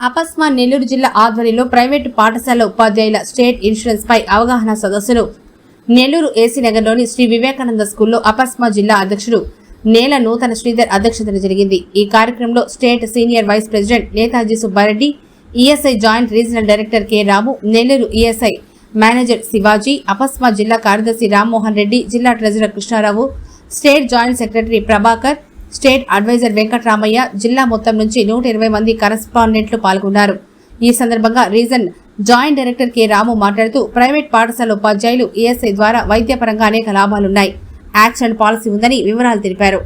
అపస్మా నెల్లూరు జిల్లా ఆధ్వర్యంలో ప్రైవేటు పాఠశాల ఉపాధ్యాయుల స్టేట్ ఇన్సూరెన్స్ పై అవగాహన సదస్సును నెల్లూరు ఏసీ నగర్లోని శ్రీ వివేకానంద స్కూల్లో అపస్మా జిల్లా అధ్యక్షుడు నేల నూతన శ్రీధర్ అధ్యక్షతన జరిగింది. ఈ కార్యక్రమంలో state senior vice president Netaji Subbareddy ESI joint regional director K Ramu Nellore ESI manager Shivaji అపస్మా జిల్లా కార్యదర్శి రామ్మోహన్ రెడ్డి జిల్లా treasurer Krishnarao state joint secretary Prabhakar state adviser Venkataramayya జిల్లా మొత్తం నుంచి నూట ఇరవై మంది కరెస్పాండెంట్లు పాల్గొన్నారు. ఈ సందర్భంగా region joint director K. Ramu మాట్లాడుతూ ప్రైవేట్ పాఠశాల ఉపాధ్యాయులు ఈఎస్ఐ ద్వారా వైద్యపరంగా అనేక లాభాలున్నాయి. యాక్సిడెంట్ పాలసీ ఉందని వివరాలు తెలిపారు.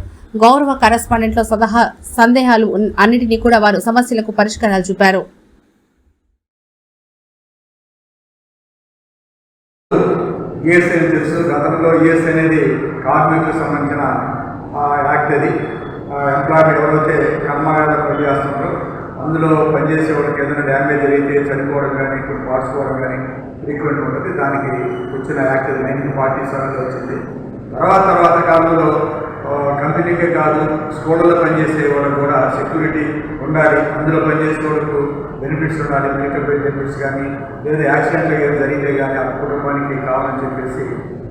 గౌరవ కరస్పాండెంట్లో సలహా సందేహాలు అన్నింటినీ అన్నిటినీ కూడా వారు సమస్యలకు పరిష్కారాలు చూపారు. ఈఎస్ఐ తెలుసు. గతంలో ఈఎస్ఐ అనేది కార్మికులకు సంబంధించిన యాక్ట్ అది. ఎంప్లాయ్మెంట్ ఎవరైతే పని పనిచేస్తున్నారో అందులో పనిచేసే వాళ్ళకి ఏదైనా డ్యామేజ్ అయితే చనిపోవడం కానీ కొన్ని పార్చుకోవడం కానీ ఫ్రీక్వెంట్ ఉంటుంది. దానికి వచ్చిన యాక్ట్ నైన్టీన్ ఫార్టీ సెవెన్లో వచ్చింది. తర్వాత తర్వాత కాలంలో కంపెనీకే కాదు స్కూళ్ళలో పనిచేసే వాళ్ళకు కూడా సెక్యూరిటీ ఉండాలి. అందులో పనిచేసే వాళ్ళకు బెనిఫిట్స్ ఉండాలి. మెడికల్ బెనిఫిట్స్ కానీ లేదా యాక్సిడెంట్లు ఏం జరిగితే కానీ ఆ కుటుంబానికి కావాలని చెప్పేసి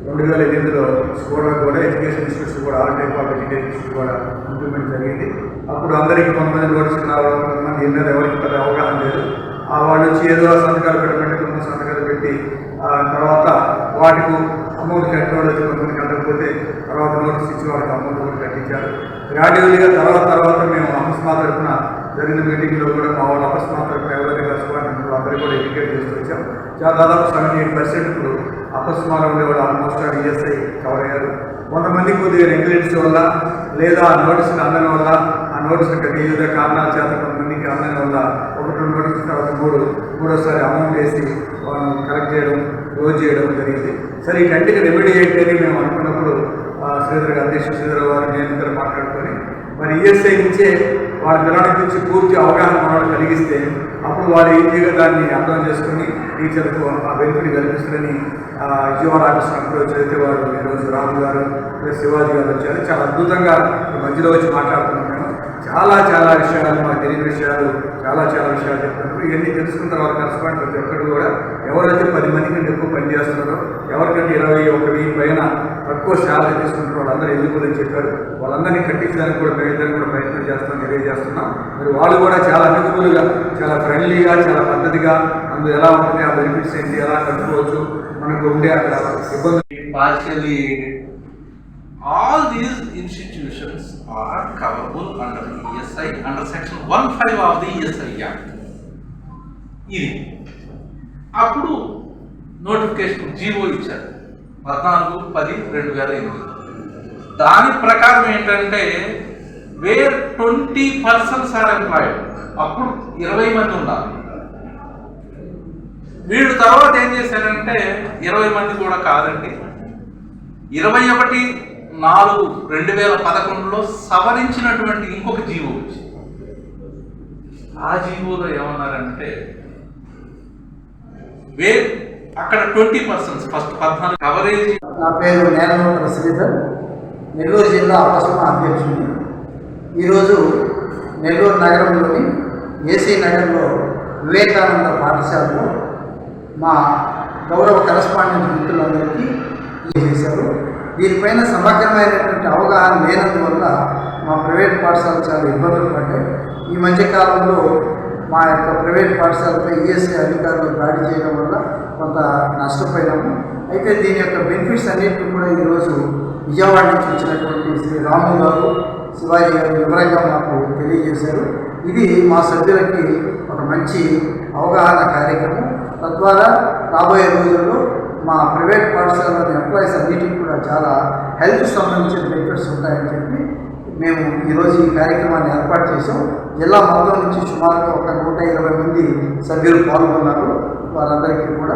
రెండు వేల ఎనిమిదిలో స్కూళ్ళకు కూడా ఎడ్యుకేషన్ ఇన్స్టిట్యూట్స్ కూడా all type of education institute కూడా ఇంప్లిమెంట్ జరిగింది. అప్పుడు అందరికీ కొంతమంది నోటీసులు రావడం కొంతమంది ఏం ఎవరికి పెద్ద అవగాహన లేదు. ఆ వాళ్ళు వచ్చి ఏదో సంతకాలు పెట్టమంటే కొంత సంతకాలు పెట్టి ఆ తర్వాత వాటికి అమౌంట్ కట్టడం వచ్చి కొంతమంది కట్టకపోతే తర్వాత నోటీస్ ఇచ్చి వాళ్ళకి అమౌంట్ కూడా కట్టించారు. గ్రాడ్యువల్గా తర్వాత తర్వాత మేము అపస్మా తరఫున జరిగిన మీటింగ్లో కూడా మా వాళ్ళు అపస్మా తరఫున ఎవరైతే కలుసుకోవాలంటే అందరికీ కూడా ఎడ్యుకేట్ చేస్తూ వచ్చాం. చాలా దాదాపు సెవెంటీ ఎయిట్ పర్సెంట్ ఇప్పుడు అపస్మాలో ఉండేవాళ్ళు ఆల్మోస్ట్ ఈఎస్ఐ కవర్ అయ్యారు. కొంతమంది కొద్దిగా నెగ్లెన్స్ వల్ల లేదా ఆ నోటీసులు అందడం వల్ల ఆ నోటీసులు వివిధ కారణాల చేత కొంతమందికి అందడం వల్ల ఒకటి రెండు నోటీసుల తర్వాత మూడు మూడోసారి అమౌంట్ వేసి వాళ్ళని కలెక్ట్ చేయడం క్లోజ్ చేయడం జరిగింది. సరే ఇటంటికి రెమెడీ ఏంటి అని మేము అనుకున్నప్పుడు శ్రీధర్ గారు అధ్యక్షుడు శ్రీధర్ గారు నేను ఇద్దరు మాట్లాడుకొని మరి ఈఎస్ఐ నుంచే వాళ్ళ పిల్లల గురించి పూర్తి అవగాహన మనం కలిగిస్తే అప్పుడు వాళ్ళు ఈజీగా దాన్ని అర్థం చేసుకుని టీచర్కు ఆ బెనిఫిట్ కల్పిస్తుందని ఆ, విజయవాడ ఆఫీస్ అప్రోచ్ అయితే వారు ఈరోజు రాము గారు శివాజీ గారు వచ్చారు. చాలా అద్భుతంగా మధ్యలో వచ్చి మాట్లాడుతున్నాం చాలా చాలా విషయాలు మాకు తెలియని విషయాలు చాలా చాలా విషయాలు చెప్తున్నారు ఇవన్నీ తెలుసుకున్న తర్వాత కరెస్పాండ్ ప్రతి ఒక్కరు కూడా ఎవరైతే పది మంది కంటే ఎక్కువ పనిచేస్తున్నారో ఎవరికంటే ఇరవై ఒక వెయ్యి పైన తక్కువ శాలరీ తీసుకుంటారో వాళ్ళందరూ ఎందుకు అని చెప్పారు వాళ్ళందరినీ కట్టించడానికి కూడా మేమిద్దరం కూడా ప్రయత్నం చేస్తాం తెలియజేస్తున్నాం మరి వాళ్ళు కూడా చాలా అనుకూలుగా చాలా ఫ్రెండ్లీగా చాలా పద్ధతిగా అందులో ఎలా ఉంటుంది ఆ బెనిఫిట్స్ ఏంటి ఎలా కట్టుకోవచ్చు మనకు ఉండే అక్కడ ఇబ్బంది partially. All these institutions are coverable under ESI ESI, under section 15 of the ESI Act. ఇది. అప్పుడు నోటిఫికేషన్ జీవో ఇచ్చారు. పద్నాలుగు పది రెండు వేల ఎనిమిది. దాని ప్రకారం ఏంటంటే where twenty persons are employed అప్పుడు ఇరవై మంది ఉన్నారు. వీళ్ళు తర్వాత ఏం చేశారంటే ఇరవై మంది కూడా కాదండి. ఇరవై ఒకటి నాలుగు రెండు వేల పదకొండులో సవరించినటువంటి ఇంకొక జీవో వచ్చింది. ఆ జీవోలో ఏమన్నారంటే వే అక్కడ ట్వంటీ పర్సెంట్ ఫస్ట్ పద్నాలుగు కవరేజ్ నా పేరు నేలనూతన శ్రీధర్ నెల్లూరు జిల్లా అపస్మ అధ్యక్షుడిని ఈరోజు నెల్లూరు నగరంలోని ఏసీ నగర్లో వివేకానంద పాఠశాలలో మా గౌరవ కరస్పాండెంట్ మిత్రులందరికీ చేశారు దీనిపైన సమగ్రమైనటువంటి అవగాహన లేనందువల్ల మా ప్రైవేట్ పాఠశాలలు చాలా ఇబ్బందులు పడ్డాయి. ఈ మధ్యకాలంలో మా యొక్క ప్రైవేట్ పాఠశాలపై ఈఎస్ఐ అధికారులు దాడి చేయడం వల్ల కొంత నష్టపోయినాము. అయితే దీని యొక్క బెనిఫిట్స్ అన్నింటినీ కూడా ఈరోజు విజయవాడ నుంచి వచ్చినటువంటి శ్రీ రాము గారు శివాజీ గారు వివరంగా మాకు తెలియజేశారు. ఇది మా సభ్యులకి ఒక మంచి అవగాహన కార్యక్రమం. తద్వారా రాబోయే రోజుల్లో మా ప్రైవేట్ పాఠశాలలో చాలా హెల్త్ సంబంధించిన బెనిఫిట్స్ ఉంటాయని చెప్పి మేము ఈరోజు ఈ కార్యక్రమాన్ని ఏర్పాటు చేసాం జిల్లా మొత్తం నుంచి సుమారుగా ఒక నూట ఇరవై మంది సభ్యులు పాల్గొన్నారు. వారందరికీ కూడా